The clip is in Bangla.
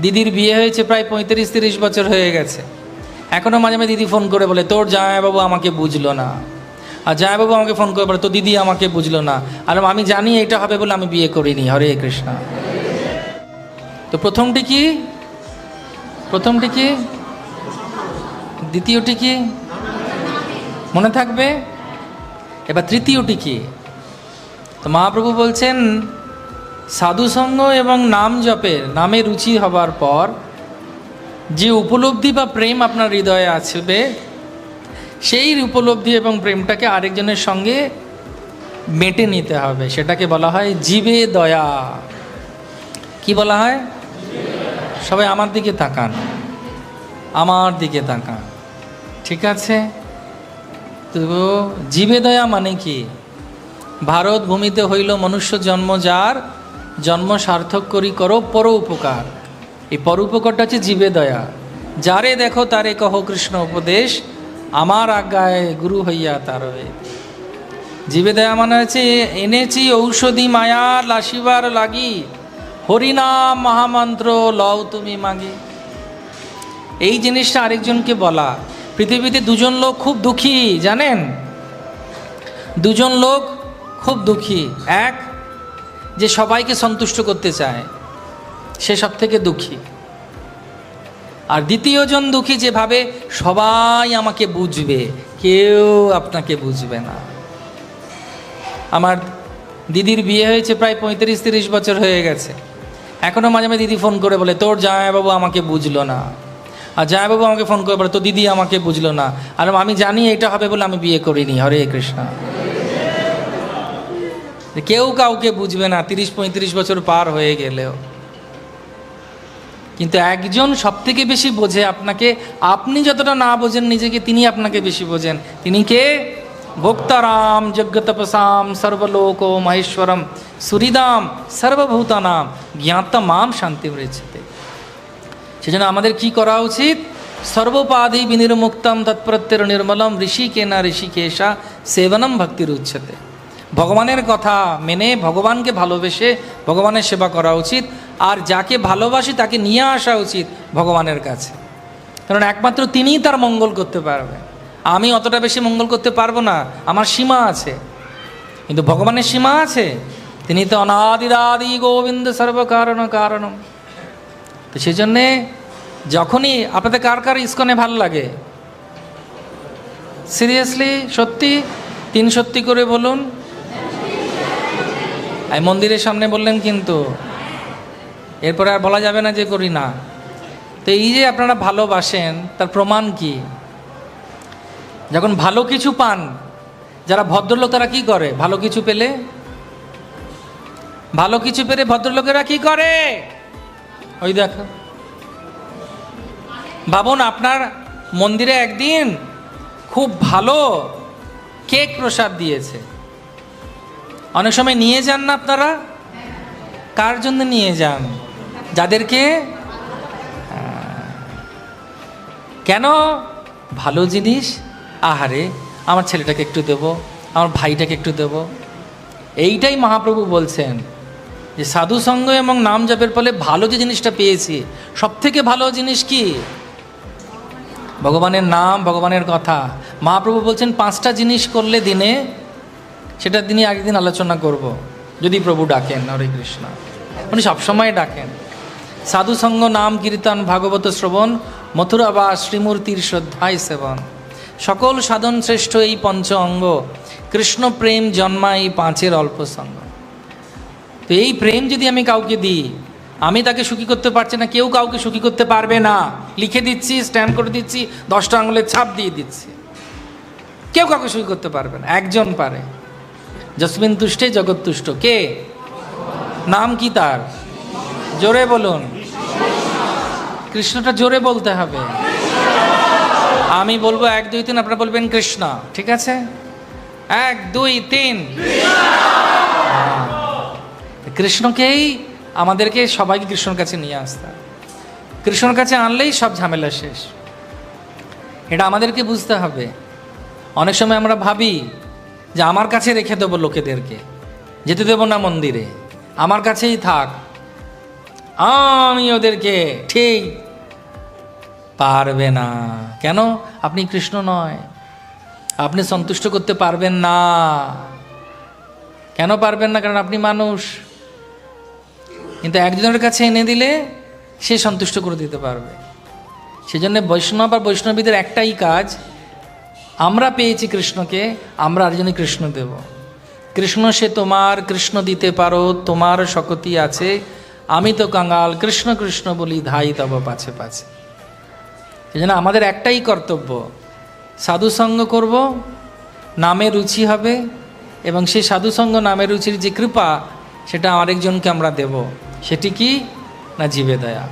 দিদির বিয়ে হয়েছে প্রায় পঁয়ত্রিশ তিরিশ বছর হয়ে গেছে। এখনও মাঝে মাঝে দিদি ফোন করে বলে, তোর জামাইবাবু আমাকে বুঝলো না। আর জামাইবাবু আমাকে ফোন করে বলে তো দিদি আমাকে বুঝলো না। আর আমি জানি এটা হবে বলে আমি বিয়ে করিনি। হরে কৃষ্ণ। তো প্রথমটি কি? প্রথমটি কি? দ্বিতীয়টি কি? মনে থাকবে? এবার তৃতীয়টি কি? তো মহাপ্রভু বলছেন সাধুসঙ্গ এবং নাম জপের, নামে রুচি হবার পর যে উপলব্ধি বা প্রেম আপনার হৃদয়ে আসবে, সেই উপলব্ধি এবং প্রেমটাকে আরেকজনের সঙ্গে মেটে নিতে হবে। সেটাকে বলা হয় জীবে দয়া। কি বলা হয়? সবাই আমার দিকে তাকান। আমার দিকে তাকান। ঠিক আছে? তো জীবে দয়া মানে কি? ভারত ভূমিতে হইল মনুষ্য জন্ম যার জন্ম সার্থক করি করো পর উপকার এই পর উপকারটা হচ্ছে জীবে দয়া। যারে দেখো তারে কহ কৃষ্ণ উপদেশ, আমার আজ্ঞায় গুরু হইয়া তার জীবে দয়া মানে হচ্ছে, এনেছি ঔষধি মায়ার লাসিবার লাগি। হরিনাম মহামন্ত্র লও তুমি মাগি। এই জিনিসটা আরেকজনকে বলা। পৃথিবীতে দুজন লোক খুব দুঃখী, জানেন? দুজন লোক খুব দুঃখী। এক যে সবাইকে সন্তুষ্ট করতে চায়, সে সব থেকে দুঃখী। আর দ্বিতীয়জন দুঃখী যেভাবে সবাই আমাকে বুঝবে, কেউ আপনাকে বুঝবে না। আমার দিদির বিয়ে হয়েছে প্রায় পঁয়ত্রিশ তিরিশ বছর হয়ে গেছে। এখনও মাঝে মাঝে দিদি ফোন করে বলে, তোর জামাইবাবু আমাকে বুঝলো না। আর জামাইবাবু আমাকে ফোন করে বলে তো দিদি আমাকে বুঝলো না। আর আমি জানি এটা হবে বলে আমি বিয়ে করিনি। হরে কৃষ্ণ। কেউ কাউকে বুঝবে না, তিরিশ পঁয়ত্রিশ বছর পার হয়ে গেলেও। কিন্তু একজন সব থেকে বেশি বোঝে আপনাকে, আপনি যতটা না বোঝেন নিজেকে, তিনি আপনাকে বেশি বোঝেন। তিনি কে? ভোক্তারাম, যজ্ঞতপসাম, সর্বলোক, মহেশ্বরম, সুরিদাম, সর্বভূতানাম জ্ঞাতা মাম শান্তি মৃচ্ছতে সেজন্য আমাদের কি করা উচিত? সর্বোপাধি বিনির্মুক্তম তৎপ্রত্যের নির্মলম ঋষিকে না ঋষিকেশা, সেবনম ভক্তির উচ্ছতে। ভগবানের কথা মেনে, ভগবানকে ভালোবেসে ভগবানের সেবা করা উচিত, আর যাকে ভালোবাসি তাকে নিয়ে আসা উচিত ভগবানের কাছে। কারণ একমাত্র তিনিই তার মঙ্গল করতে পারবে। আমি অতটা বেশি মঙ্গল করতে পারব না, আমার সীমা আছে। কিন্তু ভগবানের সীমা আছে। তিনি তো অনাদিদাদি গোবিন্দ সর্বকারণ কারণম। তো সেই জন্যে যখনই, আপনাদের কার কার ইস্কনে ভালো লাগে? সিরিয়াসলি, সত্যি, তিন সত্যি করে বলুন। এই মন্দিরের সামনে বললেন, কিন্তু এরপরে আর বলা যাবে না যে করি না। তো এই যে আপনারা ভালোবাসেন, তার প্রমাণ কি? যখন ভালো কিছু পান, যারা ভদ্রলোক, তারা কি করে? ভালো কিছু পেলে? ভালো কিছু পেলে ভদ্রলোকেরা কি করে? ওই দেখো। ভাবুন, আপনার মন্দিরে একদিন খুব ভালো কেক প্রসাদ দিয়েছে। অনেক সময় নিয়ে যান না আপনারা? কার জন্য নিয়ে যান? যাদেরকে? কেন? ভালো জিনিস? আহারে, আমার ছেলেটাকে একটু দেবো, আমার ভাইটাকে একটু দেবো। এইটাই মহাপ্রভু বলছেন, যে সাধু সঙ্গ এবং নাম জপের ফলে ভালো যে জিনিসটা পেয়েছি সব থেকে ভালো জিনিস কি? ভগবানের নাম, ভগবানের কথা। মহাপ্রভু বলছেন, পাঁচটা জিনিস করলে দিনে সেটা তিনি আগের দিন আলোচনা করব। যদি প্রভু ডাকেন, হরে কৃষ্ণ। উনি সবসময় ডাকেন। সাধু সঙ্গ নাম কীর্তন ভাগবত শ্রবণ মথুরা বা শ্রীমূর্তির শ্রদ্ধায় সেবন। সকল সাধন শ্রেষ্ঠ এই পঞ্চ অঙ্গ, কৃষ্ণ প্রেম এই পাঁচের অল্প সঙ্গ। তো এই প্রেম যদি আমি কাউকে দিই, আমি তাকে সুখী করতে পারছি না, কেউ কাউকে সুখী করতে পারবে না। লিখে দিচ্ছি স্ট্যাম্প করে দিচ্ছি, দশটা আঙুলের ছাপ দিয়ে দিচ্ছি। কেউ কাউকে সুখী করতে পারবে না, একজন পারে। জসমিন তুষ্টে, জগৎ তুষ্ট। কে? নাম কি তার? জোরে বলুন। কৃষ্ণটা জোরে বলতে হবে। আমি বলব এক, দুই, তিন, আপনারা বলবেন কৃষ্ণ। ঠিক আছে? এক, দুই, তিন। কৃষ্ণকেই আমাদেরকে সবাইকে কৃষ্ণর কাছে নিয়ে আসতে কৃষ্ণর কাছে আনলেই সব ঝামেলা শেষ। এটা আমাদেরকে বুঝতে হবে। অনেক সময় আমরা ভাবি যে আমার কাছে রেখে দেবো লোকেদেরকে। যেতে দেবো না মন্দিরে। আমার কাছেই থাক। আমি ওদেরকে ঠিক পারবে না। কেন? আপনি কৃষ্ণ নয়। আপনি সন্তুষ্ট করতে পারবেন না। কেন পারবেন না? কারণ আপনি মানুষ। কিন্তু একজনের কাছে এনে দিলে সে সন্তুষ্ট করে দিতে পারবে। সেজন্য বৈষ্ণব আর বৈষ্ণবীদের একটাই কাজ আমরা পেয়েছি কৃষ্ণকে, আমরা আরেকজনে কৃষ্ণ দেব। কৃষ্ণ সে তোমার, কৃষ্ণ দিতে পারো, তোমার শকতি আছে। আমি তো কাঙ্গাল কৃষ্ণ কৃষ্ণ বলি, ধাই তব পাছে পাছে। এই সেজন্য আমাদের একটাই কর্তব্য সাধুসঙ্গ করব, নামে রুচি হবে, এবং সেই সাধুসঙ্গ নামে রুচির যে কৃপা, সেটা আরেকজনকে আমরা দেব। সেটি কি? না জীবে দয়া।